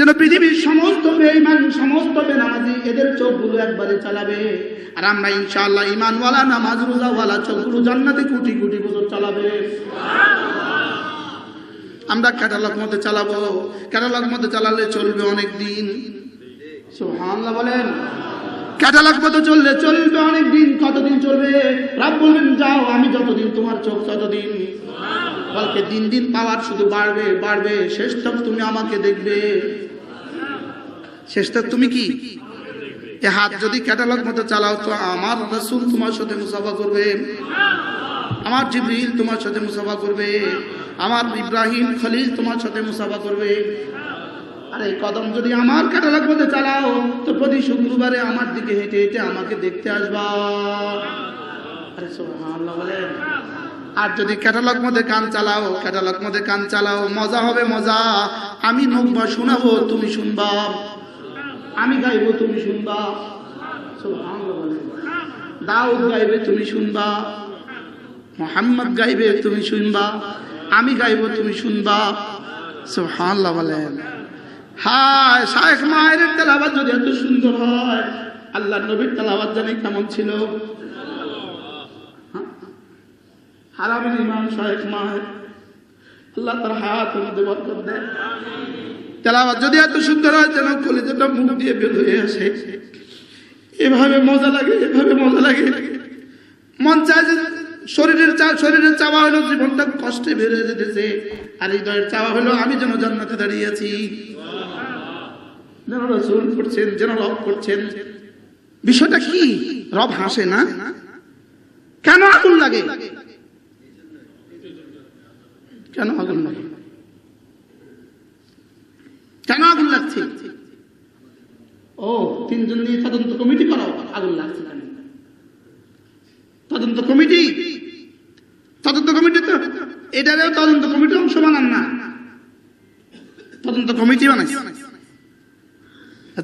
এজন্য পৃথিবীর সমস্ত বেঈমান, সমস্ত বেনামাজি এদের চোখগুলো একবারে চালাবে। আর আমরা ইনশাআল্লাহ ইমানওয়ালা নামাজ রোজাওয়ালা চোখগুলো জান্নাতে কোটি কোটি বছর চালাবে। আমরা ক্যাটালগ মধ্যে চালাবো। ক্যাটালগ মধ্যে চালালে চলবে অনেক দিন। সুবহানাল্লাহ বলেন। ক্যাটালগ মতো চললে চলবে অনেক দিন। কতদিন চলবে? রাব বলবেন, যাও, আমি যতদিন তোমার চোখ, ততদিন। বলকে, দিন দিন পাওয়ার শুধু বাড়বে বাড়বে। শেষ তক তুমি আমাকে দেখবে। শেষ তক তুমি কি? এ হাত যদি ক্যাটালগ মতো চালাও তো আমার রসুল তোমার সাথে মুসাফা করবে। আমার জিবরিল তোমার সাথে মুসাফা করবে। আমার ইব্রাহিম খলিল তোমার সাথে মুসাফা করবে। আরে কদম যদি আমার ক্যাটালগ মধ্যে চালাও, তো প্রতি শুক্রবারে আমার দিকে হেঁটে হেঁটে আমাকে দেখতে আসবা। আরে বলেন। আর যদি ক্যাটালগ মধ্যে কান চালাও ক্যাটালগ মধ্যে কান চালাও, মজা হবে মজা। আমি নকবা, শোনাবো, তুমি শুনবা। আমি গাইবো, তুমি শুনবা। দাউদ গাইবে, তুমি শুনবা। মোহাম্মদ গাইবে, তুমি শুনবা। আমি গাইবো, তুমি শুনবা। সুবহানাল্লাহ বলেন হায়, শায়েখ মায়ের তেলাবাদ যদি এত সুন্দর হয় আল্লাহ নবীর তেলাবাদ জানি কেমন ছিল? হ্যাঁ? হারামের ইমাম শায়েখ মায়ের আল্লাহ তার হাত মধ্যে বরকত দেয়। তেলাবাদ যদি এত সুন্দর হয়, যেন কলিজাটা মুখ দিয়ে বের হয়ে আসে। এভাবে মজা লাগে, এভাবে মজা লাগে। মন চায় যে শরীরের চা শরীরের চাওয়া হলো জীবনটা কষ্টে বেড়ে যেতেছে। আর হৃদয়ের চাওয়া হলো আমি যেন জান্নাতে দাঁড়িয়ে আছি। যেন রসুল করছেন, যেন রব করছেন। বিষয়টা কি? রব হাসে না? কেন আগুন লাগে? কেন আগুন লাগে কেন আগুন লাগছে ও তিনজন নিয়ে তদন্ত কমিটি করাও আগুন লাগছে কেন তদন্ত কমিটি? তদন্ত কমিটি তো এটারও তদন্ত কমিটি অংশ বানান না। তদন্ত কমিটি বানাইছে।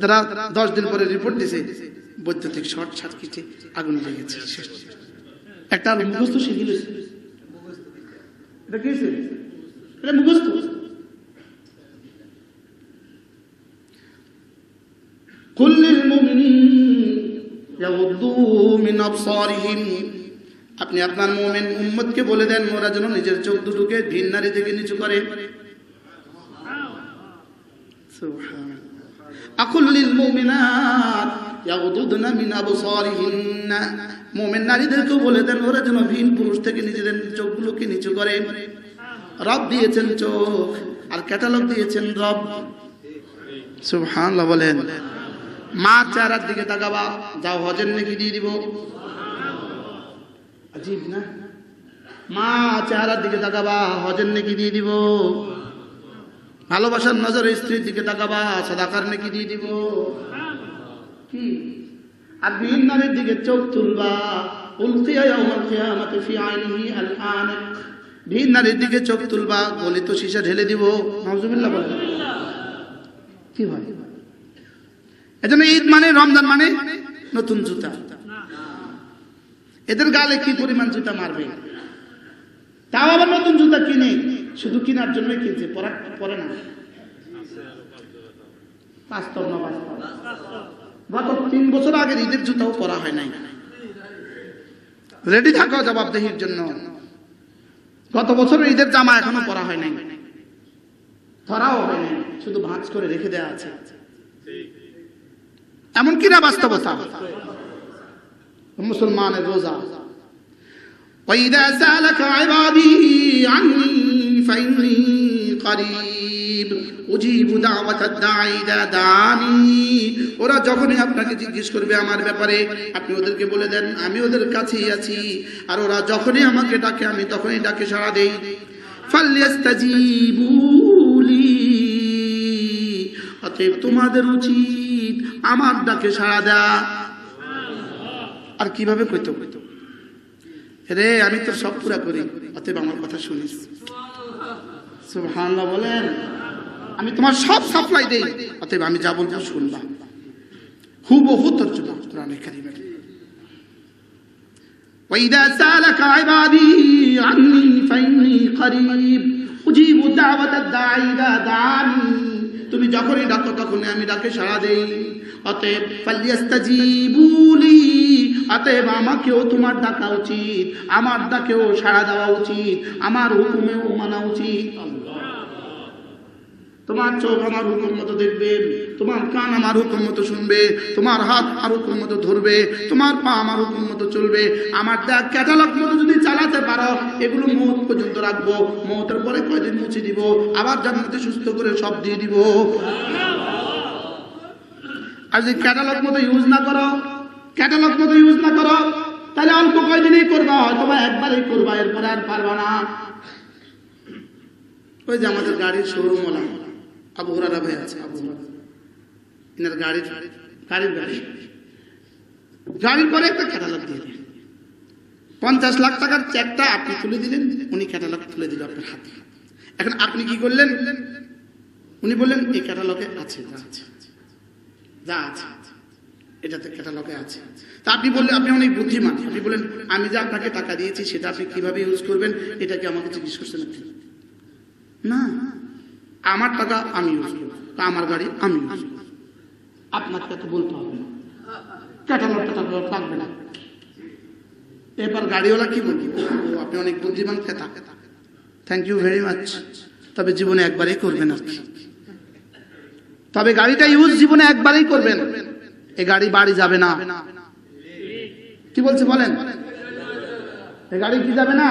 তারা দশ দিন পরে রিপোর্ট দিছে, বৈদ্যুতিক শর্ট সার্কিটে আগুন লেগেছে। একটা মুখস্থ শিখে গেছে এটা কি? এটা মুখস্থ। মিন আপনি আপনার মোমেন উম্মদকে বলে দেন, ওরা যেন নিজের চোখ দুটোকে ভিন নারী থেকে নিচু করে। বলে দেন যেন পুরুষ থেকে নিজেদের চোখগুলোকে নিচু দিয়েছেন চোখ, আর ক্যাটালগ দিয়েছেন রব। সুহান বলেন। মা চেহারার দিকে তাকাবা, যাও হজের নাকি দিয়ে দিব। আজীব না? মা চেহারার দিকে তাকাবা, হজের নাকি দিয়ে দিব। ভালোবাসার নজরে স্ত্রীর দিকে তাকাবা, সদাকার নাকি দিয়ে দিব। কি? আর বিহীন নারীর দিকে চোখ তুলবা। ভিন নারীর দিকে চোখ তুলবা, গলিত সীসা ঢেলে দিব। নাউজুবিল্লাহ বলেন। কি হয় এজন্য ঈদ মানে রমজান মানে নতুন জুতা। এদের গালে কি পরিমাণ জুতা মারবে? তাও আবার নতুন জুতা কিনে, শুধু কেনার জন্য কিনছে, পরা না। গত তিন বছর ঈদের পরা হয় রেডি জন্য। গত ঈদের জামা এখনও পরা হয় নাই। ধরাও হয় নাই। শুধু ভাঁজ করে রেখে দেওয়া আছে। এমন কিনা বাস্তবতা মুসলমানের রোজা وإذا سألك عبادي عني فإني قريب أجيب دعوة الداعي إذا دعاني ওরা যখনই আপনাকে জিজ্ঞেস করবে আমার ব্যাপারে আপনি ওদেরকে বলে দেন আমি ওদের কাছেই আছি আর ওরা যখনই আমাকে ডাকে আমি তখনই ডাকে সাড়া দেই ফাল্যাস্তাজিবুলি অতএব তোমাদের উচিত আমার ডাকে সাড়া দেয়া আর কিভাবে কইতো কইতো রে আমি তোর সব পুরা করি অতএব আমার কথা শুনিস সুবহানাল্লাহ বলেন আমি তোমার সব সাপ্লাই দেই অতএব আমি যা বলবো শুনবা হুবহু তর্জমা কোরআনে কারিমের وإذا سألك عبادي عني فإني قريب أجيب دعوة الداعي إذا دعاني তুমি যখনই ডাকো তখনই আমি ডাকে সাড়া দেই। অতএব ফালিয়াস্তাজিবুলি অতএব আমাকেও তোমার ডাকা উচিত আমার ডাকেও সাড়া দেওয়া উচিত আমার হুকুমেও মানা উচিত। তোমার চোখ আমার হুকুম মতো দেখবে তোমার কান আমার হুকুম মতো শুনবে, তোমার হাত আমার হুকুম মতো ধরবে, তোমার পা আমার হুকুম মতো চলবে। আমার দেখ ক্যাটালগ মতো যদি চালাতে পারো, এগুলো মৌত পর্যন্ত রাখব। মৌতের পরে কয়দিন মুছে দিব? আবার জান্নাতে সুস্থ করে সব দিয়ে দিব। আর যদি ক্যাটালগ মতো ইউজ না করো ক্যাটালগ মতো ইউজ না করো, তাহলে অল্প কয়দিনই করবা হয়তো বা একবারই করবা, এরপরে আর পারবা না। ওই যে আমাদের গাড়ির শোরুম ওলা আবু হুরারা ভাই আছে, আবু হুরারা এনার গাড়ির গাড়ির গাড়ি। গাড়ির পরে একটা ক্যাটালগ দিয়ে পঞ্চাশ লাখ টাকার চেকটা আপনি তুলে দিলেন, উনি ক্যাটালগ তুলে দিল আপনার হাতে। এখন আপনি কি করলেন? উনি বললেন, এই ক্যাটালগে আছে, যা আছে। যা এটাতে ক্যাটালগে আছে। তা আপনি বললেন, আপনি অনেক বুদ্ধিমান। আপনি বললেন, আমি যে আপনাকে টাকা দিয়েছি, সেটা আপনি কীভাবে ইউজ করবেন? এটাকে আমাকে জিজ্ঞেস করছেন আপনি? না, আমার টাকা আমি ইউজ করব। আমার গাড়ি আমি ইউজ করব। আপনাকে তো বলতে হবে না। লাগবে না। এবার গাড়িওয়ালা কি বলব? আপনি অনেক বুদ্ধিমান ক্রেতা। থ্যাংক ইউ ভেরি মাচ তবে জীবনে একবারই করবেন তবে গাড়িটা ইউজ জীবনে একবারই করবেন। এ গাড়ি বাড়ি যাবে না। কি বলছে বলেন? এ গাড়ি কি যাবে না?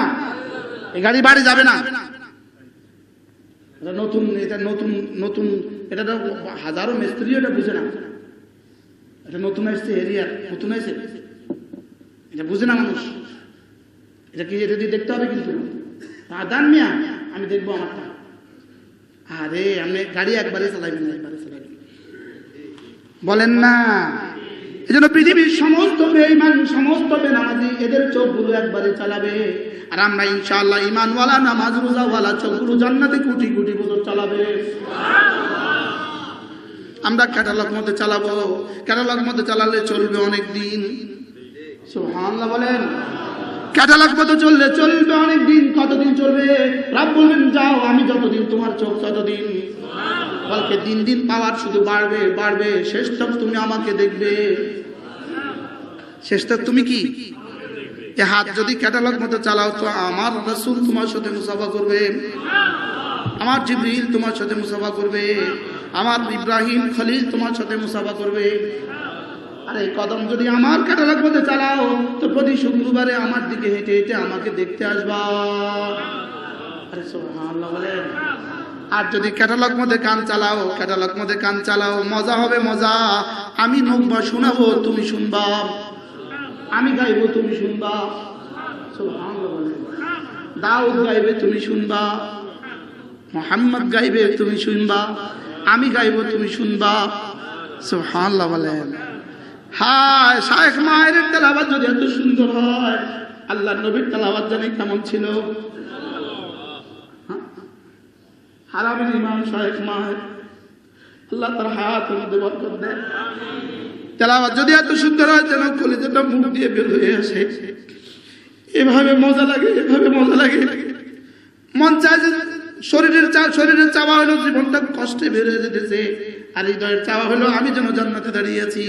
এ গাড়ি বাড়ি যাবে না। এটা নতুন এটা নতুন নতুন, এটা তো হাজারো মিস্ত্রি এটা বুঝে না। এটা নতুন আসছে এরিয়ার নতুন আসছে এটা বুঝে না মানুষ। এটা কি এটা দিয়ে দেখতে হবে কিন্তু? দান মিয়া, আমি দেখব আমারটা। আরে, আমি গাড়ি একবারে চালাইবেন একবারে চালাইবেন বলেন না। এই জন্য পৃথিবীর সমস্ত বেঈমান, সমস্ত বেনামাজি, এদের চোখগুলো একবারে চালাবে। আর আমরা ইনশাআল্লাহ ইমানওয়ালা নামাজ রোজাওয়ালা চোখগুলো জান্নাতে কোটি কোটি বছর চালাবে। আমরা ক্যাটালগ মধ্যে চালাবো। ক্যাটালগ মধ্যে চালালে চলবে অনেক দিন। সুবহানাল্লাহ বলেন। ক্যাটালগ মতো চললে চলবে অনেক দিন, কতদিন চলবে? রাব বলবেন যাও, আমি যতদিন, তোমার চোখ ততদিন। বলকে দিন দিন পাওয়ার শুধু বাড়বে বাড়বে। শেষ তক তুমি আমাকে দেখবে। শেষ তক তুমি কি? এ হাত যদি ক্যাটালগ মতো চালাও তো আমার রসুল তোমার সাথে মুসাফা করবে। আমার জিবরিল তোমার সাথে মুসাফা করবে। আমার ইব্রাহিম খলিল তোমার সাথে মুসাফা করবে। আরে, কদম যদি আমার ক্যাটালগ মধ্যে চালাও, তো প্রতি শুক্রবারে আমার দিকে হেঁটে হেঁটে আমাকে দেখতে আসবা। আরে, সুবহানাল্লাহ বলেন। আর যদি ক্যাটালগ মধ্যে কান চালাও, ক্যাটালগ মধ্যে কান চালাও, মজা হবে মজা। আমি নকবা শোনাবো, তুমি শুনবা। আমি গাইবো, তুমি শুনবা। দাউদ গাইবে, তুমি শুনবা। মোহাম্মদ গাইবে, তুমি শুনবা। আমি গাইবো, তুমি শুনবা। সুবহানাল্লাহ বলেন হায়, শায়েখ মায়ের তেলাবাদ যদি এত সুন্দর হয় আল্লাহ নবীর তেলাবাদ জানি কেমন ছিল হ্যাঁ? হারামের ইমাম শায়েখ মায়ের। আল্লাহ তার হায়াতের মধ্যে বরকত দেয় তেলাবাদ যদি এত সুন্দর হয়, যেন কলেজেটা মুখ দিয়ে বের হয়ে আসে। এভাবে মজা লাগে, এভাবে মজা লাগে। মন চায় যে শরীরের চা শরীরের চাওয়া হলো জীবনটা কষ্টে বেড়ে যেতেছে। আর হৃদয়ের চাওয়া হলো, আমি যেন জান্নাতে দাঁড়িয়ে আছি।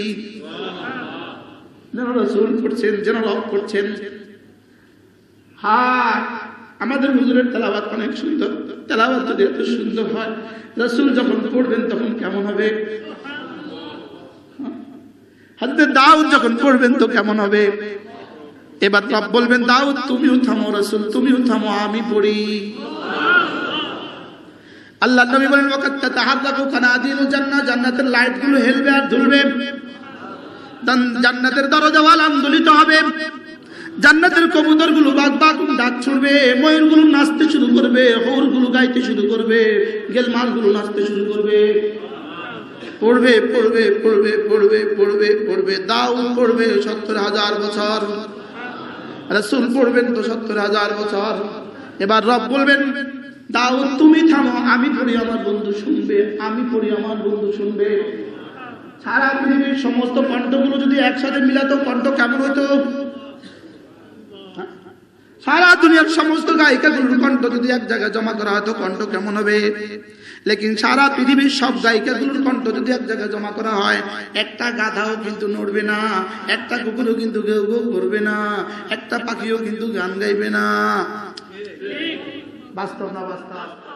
যেন রসুল করছেন, যেন রব করছেন। হ্যাঁ আমাদের হুজুরের তেলাবাত অনেক সুন্দর। তেলাবাত যদি এত সুন্দর হয়। রসুল যখন পড়বেন তখন কেমন হবে? হাতে দাউদ যখন পড়বেন তো কেমন হবে? এবার রব বলবেন, দাউদ, তুমিও থামো রসুল, তুমিও থামো, আমি পড়ি। আল্লাহ নবী বলেন ওয়াকাত তাহাররাকু কানাদিলু জান্নাহ, জান্নাতের লাইটগুলো হেলবে আর জান- জান্নাতের দরজাওয়ালা আন্দোলিত হবে। জান্নাতের কবুতরগুলো বাগ ডাক ছুড়বে ময়ূরগুলো নাচতে শুরু করবে হৌরগুলো গাইতে শুরু করবে গেলমালগুলো নাচতে শুরু করবে। পড়বে পড়বে পড়বে পড়বে পড়বে পড়বে। দাউ পড়বে সত্তর হাজার বছর। রসুল পড়বেন তো সত্তর হাজার বছর। এবার রব বলবেন, দাউদ, তুমি থামো, আমি পড়ি আমার বন্ধু শুনবে, আমি পড়ি আমার বন্ধু শুনবে। সারা পৃথিবীর সমস্ত কণ্ঠগুলো যদি একসাথে মিলাতো, কণ্ঠ কেমন হ্যাঁ? সারা দুনিয়ার সমস্ত গায়িকাগুলোর কণ্ঠ যদি এক জায়গায় জমা করা হয়, তো কণ্ঠ কেমন হবে? লেকিন সারা পৃথিবীর সব গায়িকাগুলোর কণ্ঠ যদি এক জায়গায় জমা করা হয়, একটা গাধাও কিন্তু নড়বে না, একটা কুকুরও কিন্তু কেউ কেউ করবে না, একটা পাখিও কিন্তু গান গাইবে না। বাস্তব না বাস্তব?